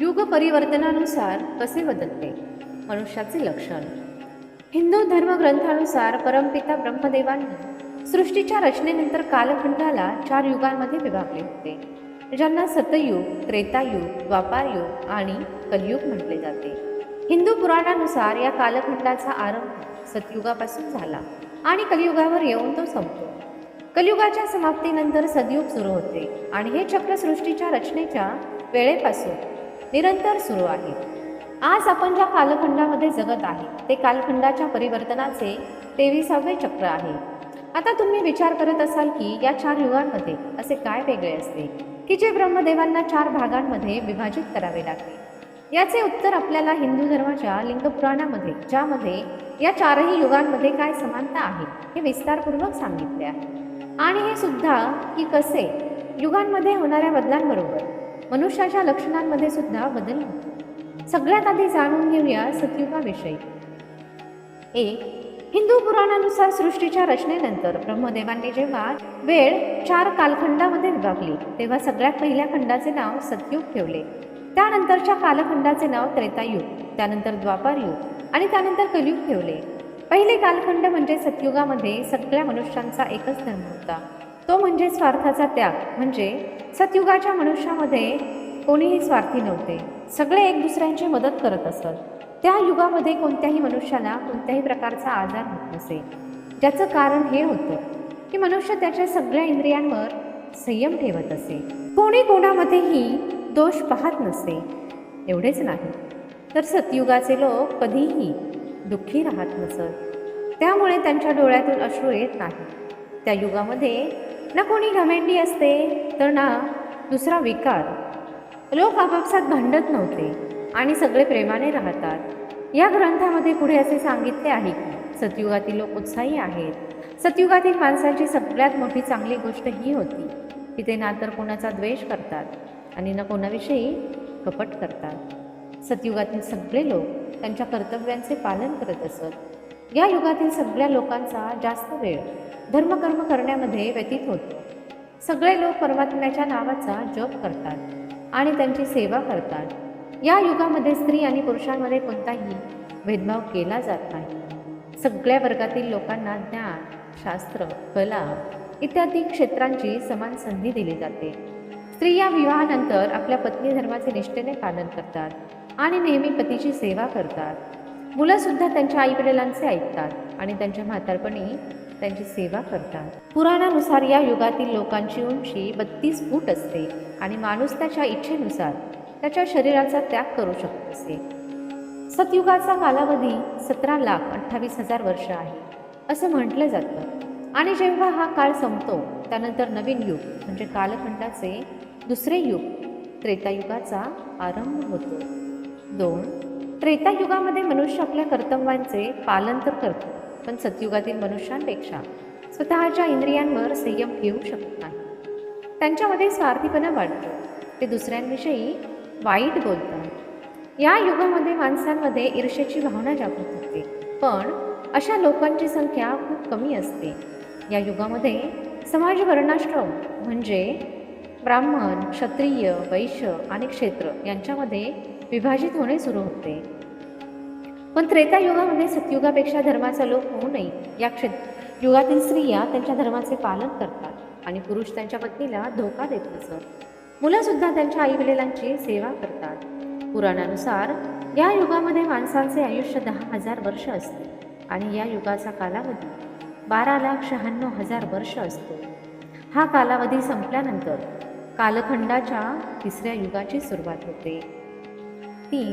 युग परिवर्तनानुसार कसे बदलते मनुष्याचे लक्षण. हिंदू धर्मग्रंथानुसार परमपिता ब्रह्मदेवांनी सृष्टीच्या रचनेनंतर कालखंडाला चार युगांमध्ये विभागले होते ज्यांना सतयुग त्रेतायुग द्वापारयुग आणि कलयुग म्हटले जाते. हिंदू पुराणानुसार या कालखंडाचा आरंभ सतयुगापासून झाला आणि कलियुगावर येऊन तो संपतो. कलियुगाच्या समाप्तीनंतर सदयुग सुरू होते आणि हे चक्र सृष्टीच्या रचनेच्या वेळेपासून निरंतर सुरू आहे. आज आपण ज्या कालखंडामध्ये जगत आहे ते कालखंडाच्या परिवर्तनाचे तेविसावे चक्र आहे. आता तुम्ही विचार करत असाल की या चार युगांमध्ये असे काय वेगळे असते? की जे ब्रह्मदेवांना चार भागांमध्ये विभाजित करावे लागते? याचे उत्तर आपल्याला हिंदू धर्माच्या लिंगपुराणामध्ये ज्यामध्ये या चारही युगांमध्ये काय समानता आहे हे विस्तारपूर्वक सांगितले आहे. आणि हे सुद्धा की कसे? युगांमध्ये होणाऱ्या बदलांबरोबर. मनुष्याच्या लक्षणांमध्ये सुद्धा बदल होतो. सगळ्यात आधी जाणून घेऊया सतयुगाविषयी एक हिंदू पुराणानुसार सृष्टीच्या रचनेनंतर ब्रह्मदेवांनी जेव्हा वेळ चार कालखंडामध्ये विभागली तेव्हा सगळ्यात पहिल्या खंडाचे नाव सतयुग ठेवले. त्यानंतरच्या कालखंडाचे नाव त्रेतायुग त्यानंतर द्वापारयुग आणि त्यानंतर कलयुग ठेवले. पहिले कालखंड म्हणजे सतयुगामध्ये सगळ्या मनुष्यांचा एकच धर्म होता. तो म्हणजे स्वार्थाचा त्याग. म्हणजे सतयुगाच्या मनुष्यामध्ये कोणीही स्वार्थी नव्हते. सगळे एक दुसऱ्यांची मदत करत असत. त्या युगामध्ये कोणत्याही मनुष्याला कोणत्याही प्रकारचा आजार होत नसे. ज्याचं कारण हे होतं की मनुष्य त्याच्या सगळ्या इंद्रियांवर संयम ठेवत असे. कोणी कोणामध्येही दोष पाहत नसे. एवढेच नाही. तर सतयुगाचे लोक कधीही दुःखी राहत नसत. त्यामुळे त्यांच्या डोळ्यातून अश्रू येत नाही त्या युगामध्ये ना कोणी घमेंडी असते तर ना दुसरा विकार. लोक आपापसात भांडत नव्हते आणि सगळे प्रेमाने राहतात. या ग्रंथामध्ये पुढे असे सांगितले आहे की सतयुगातील लोक उत्साही आहेत. सतयुगातील माणसाची सगळ्यात मोठी चांगली गोष्ट ही होती की ते ना तर कोणाचा द्वेष करतात आणि ना कोणाविषयी कपट करतात. सतयुगातील सगळे लोक त्यांच्या कर्तव्यांचे पालन करत असत. या युगातील सगळ्या लोकांचा जास्त वेळ धर्मकर्म करण्यामध्ये व्यतीत होतो. सगळे लोक परमात्म्याच्या नावाचा जप करतात आणि त्यांची सेवा करतात. या युगामध्ये स्त्री आणि पुरुषांमध्ये कोणताही भेदभाव केला जात नाही. सगळ्या वर्गातील लोकांना ज्ञान शास्त्र कला इत्यादी क्षेत्रांची समान संधी दिली जाते. स्त्रिया विवाहानंतर आपल्या पत्नी धर्माचे निष्ठेने पालन करतात आणि नेहमी पतीची सेवा करतात. मुलंसुद्धा त्यांच्या आईवडिलांचे ऐकतात आणि त्यांच्या म्हातारपणी त्यांची सेवा करतात. पुराणानुसार या युगातील लोकांची उंची बत्तीस फूट असते आणि माणूस त्याच्या इच्छेनुसार त्याच्या शरीराचा त्याग करू शकत असे सतयुगाचा कालावधी सतरा लाख अठ्ठावीस हजार वर्ष आहे असं म्हटलं जातं. आणि जेव्हा हा काळ संपतो त्यानंतर नवीन युग म्हणजे कालखंडाचे दुसरे युग त्रेतायुगाचा आरंभ होतो. दोन त्रेतायुगामध्ये मनुष्य आपल्या कर्तव्यांचे पालन तर करतो पण सतयुगातील मनुष्यांपेक्षा स्वतःच्या इंद्रियांवर संयम ठेवू शकत नाही. त्यांच्यामध्ये स्वार्थीपणा वाढतो ते दुसऱ्यांविषयी वाईट बोलतात. या युगामध्ये माणसांमध्ये ईर्षेची भावना जागृत होते पण अशा लोकांची संख्या खूप कमी असते. या युगामध्ये समाज वर्णाश्रम म्हणजे ब्राह्मण क्षत्रिय वैश्य आणि क्षेत्र यांच्यामध्ये विभाजित होणे सुरू होते. पण त्रेता युगामध्ये म्हणजे सतयुगापेक्षा धर्माचा लोप होऊ नये. या क्षेत्र युगातील स्त्रिया त्यांच्या धर्माचे पालन करतात आणि पुरुष त्यांच्या पत्नीला धोका देत नसत. मुलंसुद्धा त्यांच्या आईवडिलांची सेवा करतात. पुराणानुसार या युगामध्ये माणसांचे आयुष्य दहा हजार वर्ष असते आणि या युगाचा कालावधी बारा लाख शहाण्णव हजार वर्ष असतो. हा कालावधी संपल्यानंतर कालखंडाच्या तिसऱ्या युगाची सुरुवात होते. ती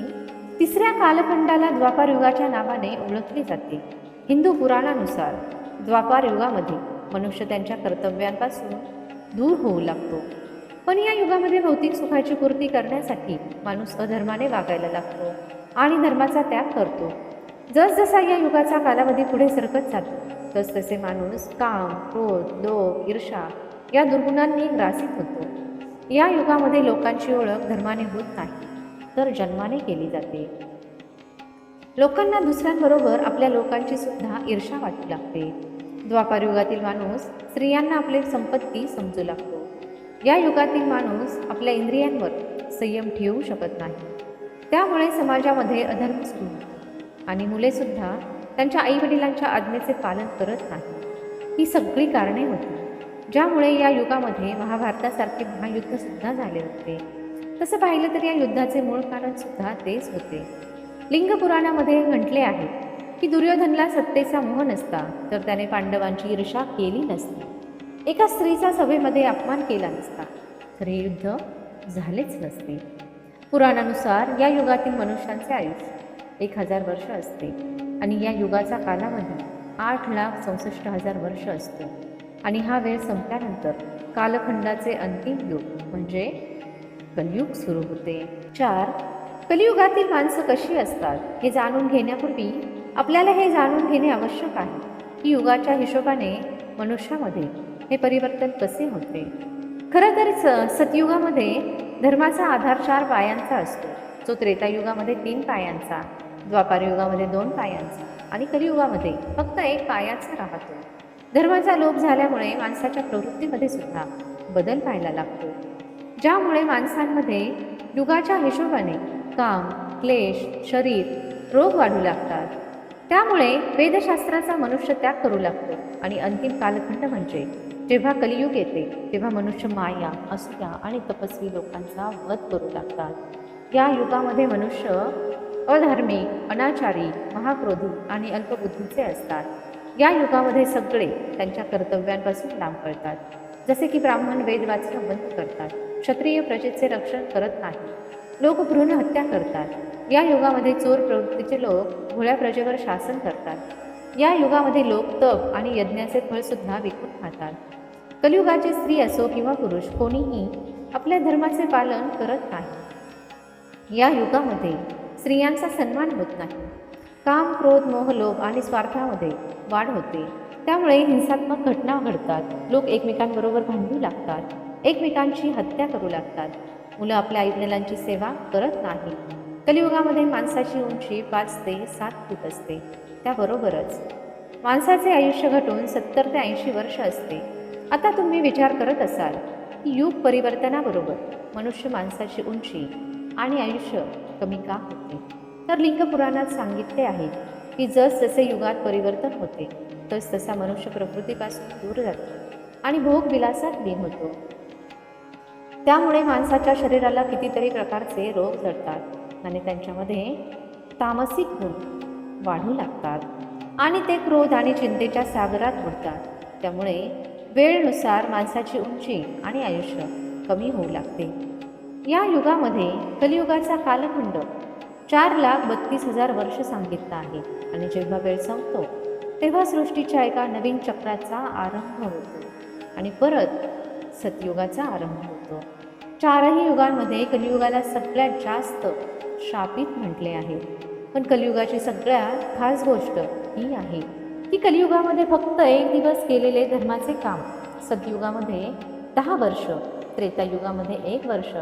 तिसऱ्या कालखंडाला द्वापार युगाच्या नावाने ओळखली जाते. हिंदू पुराणानुसार द्वापार युगामध्ये मनुष्य त्यांच्या कर्तव्यांपासून दूर होऊ लागतो. पण या युगामध्ये भौतिक सुखाची पूर्ती करण्यासाठी माणूस अधर्माने वागायला लागतो आणि धर्माचा त्याग करतो. जसजसा या युगाचा कालावधी पुढे सरकत जातो तसतसे माणूस काम क्रोध लोभ ईर्षा या दुर्गुणांनी ग्रासित होतो. या युगामध्ये लोकांची ओळख धर्माने होत नाही. तर जन्माने केली जाते. लोकांना दुसऱ्यांबरोबर आपल्या लोकांची सुद्धा ईर्षा वाटू लागते. द्वापार युगातील माणूस स्त्रियांना आपली संपत्ती समजू लागतो. या युगातील माणूस आपल्या इंद्रियांवर संयम ठेवू शकत नाही. त्यामुळे समाजामध्ये अधर्म सुरू आणि मुलेसुद्धा त्यांच्या आईवडिलांच्या आज्ञेचे पालन करत नाही ही सगळी कारणे होती ज्यामुळे या युगामध्ये महाभारतासारखे महायुद्धसुद्धा झाले होते. तसं पाहिलं तर या युद्धाचे मूळ कारणसुद्धा तेच होते. लिंग पुराणामध्ये म्हटले आहे की दुर्योधनला सत्तेचा मोह नसता तर त्याने पांडवांची ईर्षा केली नसती. एका स्त्रीचा सभेमध्ये अपमान केला नसता तर हे युद्ध झालेच नसते. पुराणानुसार या युगातील मनुष्यांचे आयुष्य एक हजार वर्ष असते आणि या युगाचा कालावधी आठ लाख चौसष्ट हजार वर्ष असतो. आणि हा वेळ संपल्यानंतर कालखंडाचे अंतिम युग म्हणजे कलियुग सुरू होते. चार कलियुगातील माणसं कशी असतात हे जाणून घेण्यापूर्वी आपल्याला हे जाणून घेणे आवश्यक आहे. की युगाच्या हिशोबाने मनुष्यामध्ये हे परिवर्तन कसे होते? खरं तर स सतयुगामध्ये धर्माचा आधार चार पायांचा असतो. जो त्रेतायुगामध्ये तीन पायांचा द्वापार युगामध्ये दोन पायांचा आणि कलियुगामध्ये फक्त एक पायाचा राहतो. धर्माचा लोप झाल्यामुळे माणसाच्या प्रवृत्तीमध्ये सुद्धा बदल पाहायला लागतो. ज्यामुळे माणसांमध्ये युगाच्या हिशोबाने काम क्लेश शरीर रोग वाढू लागतात. त्यामुळे वेदशास्त्राचा मनुष्य त्याग करू लागतो. आणि अंतिम कालखंड म्हणजे जेव्हा कलियुग येते तेव्हा मनुष्य माया असूया आणि तपस्वी लोकांचा वध करू लागतात. या युगामध्ये मनुष्य अधार्मिक अनाचारी महाक्रोधी आणि अल्पबुद्धीचे असतात. या युगामध्ये सगळे त्यांच्या कर्तव्यांपासून लांब पडतात जसे की ब्राह्मण वेद वाचणं बंद करतात. क्षत्रिय प्रजेचे रक्षण करत नाही. लोक भ्रूण हत्या करतात. या युगामध्ये चोर प्रवृत्तीचे लोक भोळ्या प्रजेवर शासन करतात. या युगामध्ये लोक तप आणि यज्ञाचे फळसुद्धा विकून खातात. कलियुगाची स्त्री असो किंवा पुरुष कोणीही आपल्या धर्माचे पालन करत नाही. या युगामध्ये स्त्रियांचा सन्मान होत नाही. काम क्रोध मोह लोभ आणि स्वार्थामध्ये वाढ होते. त्यामुळे हिंसात्मक घटना घडतात. लोक एकमेकांबरोबर भांडू लागतात. एकमेकांची हत्या करू लागतात. मुलं आपल्या आईवडिलांची सेवा करत नाही. कलियुगामध्ये माणसाची उंची पाच ते सात फूट असते. त्याबरोबरच माणसाचे आयुष्य घटून सत्तर ते ऐंशी वर्ष असते. आता तुम्ही विचार करत असाल की युग परिवर्तनाबरोबर मनुष्य माणसाची उंची आणि आयुष्य कमी का होते? तर लिंग पुराणात सांगितले आहे की जस जसे युगात परिवर्तन होते तस तसा मनुष्य प्रकृतीपासून दूर जातो आणि भोग विलासात लीन होतो. त्यामुळे माणसाच्या शरीराला कितीतरी प्रकारचे रोग जडतात आणि त्यांच्यामध्ये तामसिक गुण वाढू लागतात आणि ते क्रोध आणि चिंतेच्या सागरात बुडतात त्यामुळे वेळेनुसार माणसाची उंची आणि आयुष्य कमी होऊ लागते. या युगामध्ये कलियुगाचा कालखंड चार लाख बत्तीस हजार वर्ष सांगितला आहे आणि जेव्हा वेळ संपतो तेव्हा सृष्टीच्या एका नवीन चक्राचा आरंभ होतो आणि परत सतयुगाचा आरंभ होतो. चारही युगांमध्ये कलियुगाला सगळ्यात जास्त शापित म्हटले आहे. पण कलियुगाची सगळ्यात खास गोष्ट ही आहे की कलियुगामध्ये फक्त एक दिवस केलेले धर्माचे काम सतयुगामध्ये दहा वर्ष त्रेतायुगामध्ये एक वर्ष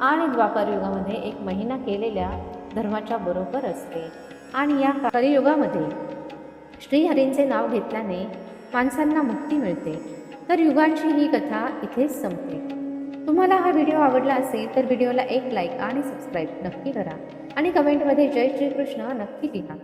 आणि द्वापार युगामध्ये एक महिना केलेल्या धर्माच्या बरोबर असते. आणि या कलियुगामध्ये श्रीहरींचे नाव घेतल्याने माणसांना मुक्ती मिळते. तर युगांची ही कथा इथेच संपते. तुम्हाला हा व्हिडिओ आवडला असेल तर व्हिडिओला एक लाईक आणि सबस्क्राईब नक्की करा. आणि कमेंटमध्ये जय श्रीकृष्ण नक्की लिहा.